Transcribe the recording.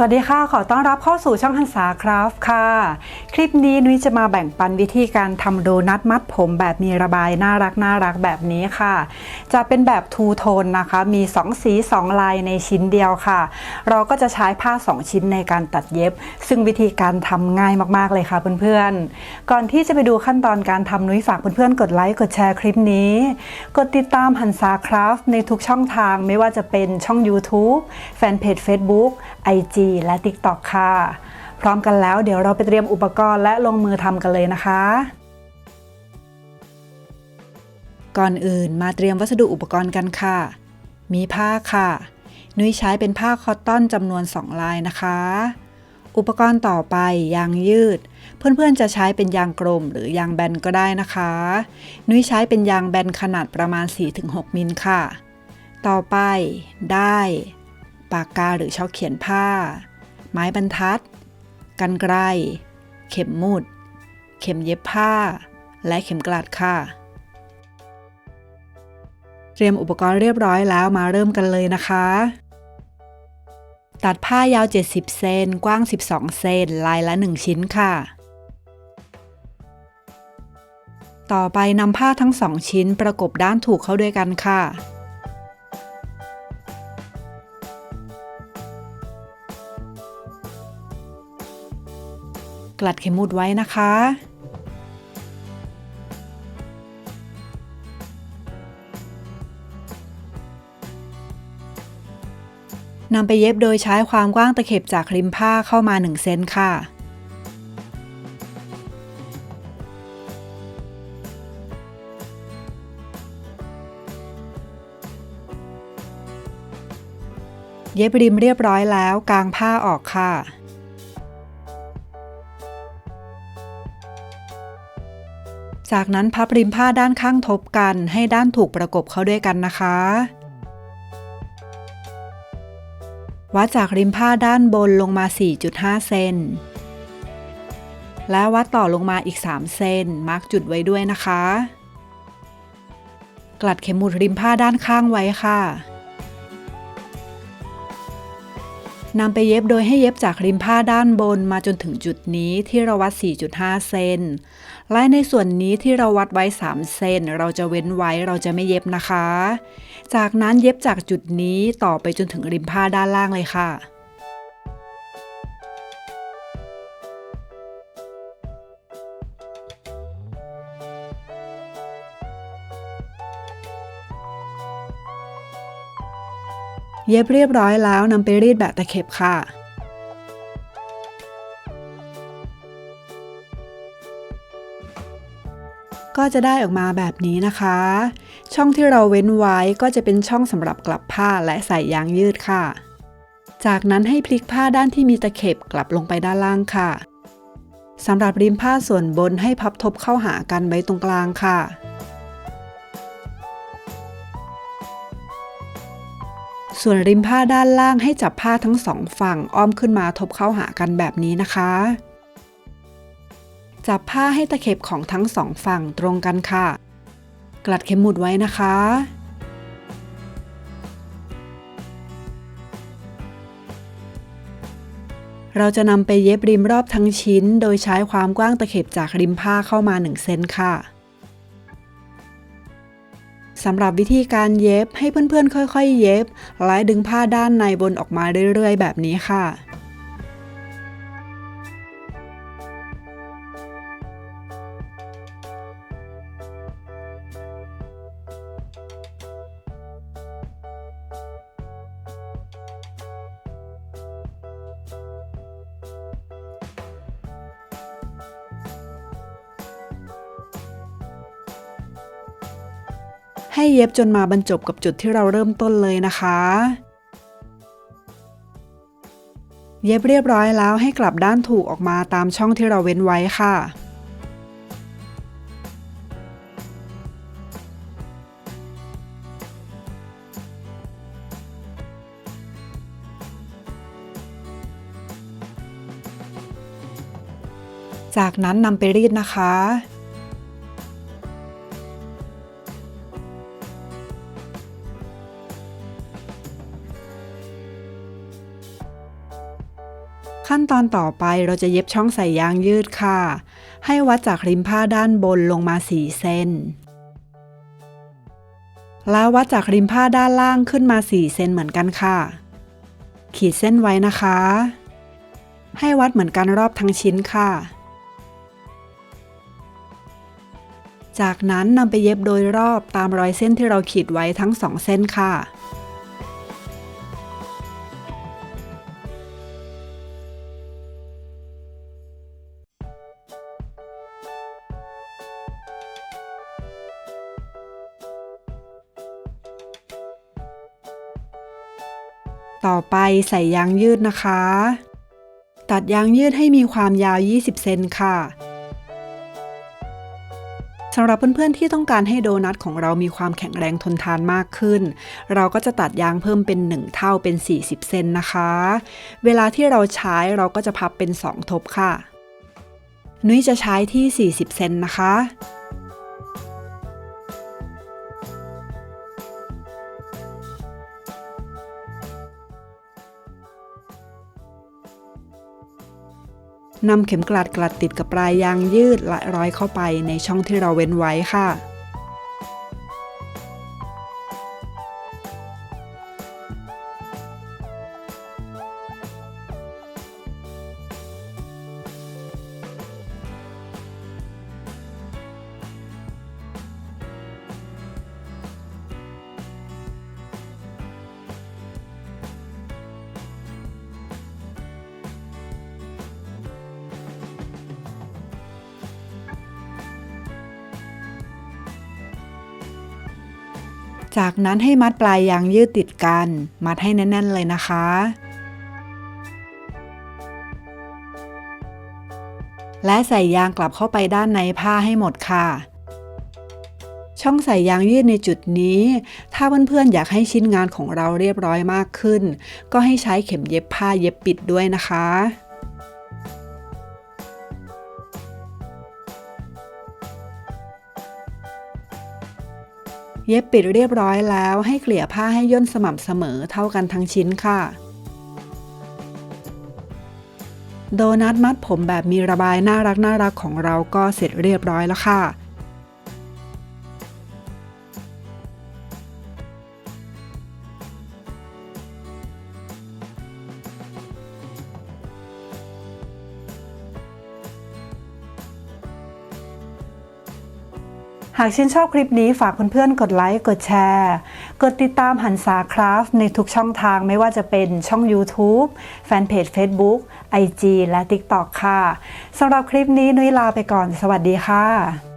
สวัสดีค่ะ ขอต้อนรับเข้าสู่ช่องหันษาคราฟค่ะ คลิปนี้นุ้ยจะมาแบ่งปันวิธีการทำโดนัทมัดผมแบบมีระบายน่ารักน่ารักแบบนี้ค่ะ จะเป็นแบบทูโทนนะคะ มี 2 สี 2 ลายในชิ้นเดียวค่ะ เราก็จะใช้ผ้า 2 ชิ้นในการตัดเย็บ ซึ่งวิธีการทำง่ายมากๆเลยค่ะเพื่อนๆ ก่อนที่จะไปดูขั้นตอนการทำนุ้ยฝากเพื่อนๆ กดไลค์ กดแชร์คลิปนี้ กดติดตามหันษาคราฟในทุกช่องทางไม่ว่าจะเป็นช่อง YouTube แฟนเพจ Facebook IG และ TikTok ค่ะ พร้อมกันแล้วเดี๋ยวเราไปเตรียมอุปกรณ์และลงมือทำกันเลยนะคะ ก่อนอื่นมาเตรียมวัสดุอุปกรณ์กันค่ะ มีผ้าค่ะ นุ้ยใช้เป็นผ้าคอตตอนจำนวน 2 ลายนะคะ อุปกรณ์ต่อไปยางยืด เพื่อนๆจะใช้เป็นยางกลมหรือยางแบนก็ได้นะคะ นุ้ยใช้เป็นยางแบนขนาดประมาณ 4-6 มิลค่ะ ต่อไปได้ ปากกาหรือช็อกเขียนผ้า ไม้บรรทัด กันไกร เข็มมุด เข็มเย็บผ้า และเข็มกลัดค่ะ เตรียมอุปกรณ์เรียบร้อยแล้วมาเริ่มกันเลยนะคะ ตัดผ้ายาว 70 เซน กว้าง 12 เซน ลายละ 1 ชิ้นค่ะ ต่อไปนำผ้าทั้งสองชิ้นประกบด้านถูกเข้าด้วยกันค่ะกลัดเข็มหมุดไว้นะคะ นำไปเย็บโดยใช้ความกว้างตะเข็บจากริมผ้าเข้ามา 1 เซนค่ะ เย็บริมเรียบร้อยแล้วกางผ้าออกค่ะจากนั้นพับริมผ้าด้านข้างทบกันให้ด้านถูกประกบเข้าด้วยกันนะคะ วัดจากริมผ้าด้านบนลงมา 4.5 เซน และวัดต่อลงมาอีก 3 เซน มาร์กจุดไว้ด้วยนะคะ กลัดเข็มหมุดริมผ้าด้านข้างไว้ค่ะนำไปเย็บโดยให้เย็บจากริมผ้าด้านบนมาจนถึงจุดนี้ที่เราวัด 4.5 เซน และในส่วนนี้ที่เราวัดไว้ 3 เซนเราจะเว้นไว้เราจะไม่เย็บนะคะ จากนั้นเย็บจากจุดนี้ต่อไปจนถึงริมผ้าด้านล่างเลยค่ะเย็บเรียบร้อยแล้วนำไปรีดแบบตะเข็บค่ะ ก็จะได้ออกมาแบบนี้นะคะ ช่องที่เราเว้นไว้ก็จะเป็นช่องสำหรับกลับผ้าและใส่ยางยืดค่ะ จากนั้นให้พลิกผ้าด้านที่มีตะเข็บกลับลงไปด้านล่างค่ะสำหรับริมผ้าส่วนบนให้พับทบเข้าหากันไว้ตรงกลางค่ะ ส่วนริมผ้าด้านล่างให้จับผ้าทั้งสองฝั่งอ้อมขึ้นมาทบเข้าหากันแบบนี้นะคะ จับผ้าให้ตะเข็บของทั้งสองฝั่งตรงกันค่ะ กลัดเข็มหมุดไว้นะคะ เราจะนำไปเย็บริมรอบทั้งชิ้น โดยใช้ความกว้างตะเข็บจากริมผ้าเข้ามา 1 เซนค่ะสำหรับวิธีการเย็บให้เพื่อนๆ ค่อยๆ เย็บ และดึงผ้าด้านในบนออกมาเรื่อยๆ แบบนี้ค่ะ ให้เย็บจนมาบรรจบกับจุดที่เราเริ่มต้นเลยนะคะ เย็บเรียบร้อยแล้วให้กลับด้านถูกออกมาตามช่องที่เราเว้นไว้ค่ะจากนั้นนำไปรีดนะคะ ขั้นตอนต่อไปเราจะเย็บช่องใส่ยางยืดค่ะ ให้วัดจากริมผ้าด้านบนลงมา 4เซนแล้ววัดจากริมผ้าด้านล่างขึ้นมา 4 เซนเหมือนกันค่ะ ขีดเส้นไว้นะคะ ให้วัดเหมือนกันรอบทั้งชิ้นค่ะ จากนั้นนำไปเย็บโดยรอบตามรอยเส้นที่เราขีดไว้ทั้งสองเส้นค่ะ ต่อไปใส่ยางยืดนะคะ ตัดยางยืดให้มีความยาว 20 เซนค่ะสำหรับเพื่อนๆที่ต้องการให้โดนัทของเรามีความแข็งแรงทนทานมากขึ้น เราก็จะตัดยางเพิ่มเป็น 1 เท่าเป็น 40 เซนนะคะ เวลาที่เราใช้เราก็จะพับเป็น 2 ทบค่ะ นุ้ยจะใช้ที่ 40 เซนนะคะ นำเข็มกลัดกลัดติดกับปลายยางยืดและร้อยเข้าไปในช่องที่เราเว้นไว้ค่ะ จากนั้นให้มัดปลายยางยืดติดกัน มัดให้แน่น ๆ เลยนะคะ และใส่ยางกลับเข้าไปด้านในผ้าให้หมดค่ะ ช่องใส่ยางยืดในจุดนี้ ถ้าเพื่อนๆอยากให้ชิ้นงานของเราเรียบร้อยมากขึ้น ก็ให้ใช้เข็มเย็บผ้าเย็บปิดด้วยนะคะ เย็บปิดเรียบร้อยแล้วให้เกลี่ยผ้าให้ย่นสม่ำเสมอเท่ากันทั้งชิ้นค่ะ โดนัทมัดผมแบบมีระบายน่ารักน่ารักของเราก็เสร็จเรียบร้อยแล้วค่ะ หากชื่นชอบคลิปนี้ฝากเพื่อนๆ กดไลค์ กดแชร์ กดติดตามหันษาคราฟในทุกช่องทางไม่ว่าจะเป็นช่อง YouTube แฟนเพจ Facebook IG และ TikTok ค่ะสำหรับคลิปนี้นุ้ยลาไปก่อน สวัสดีค่ะ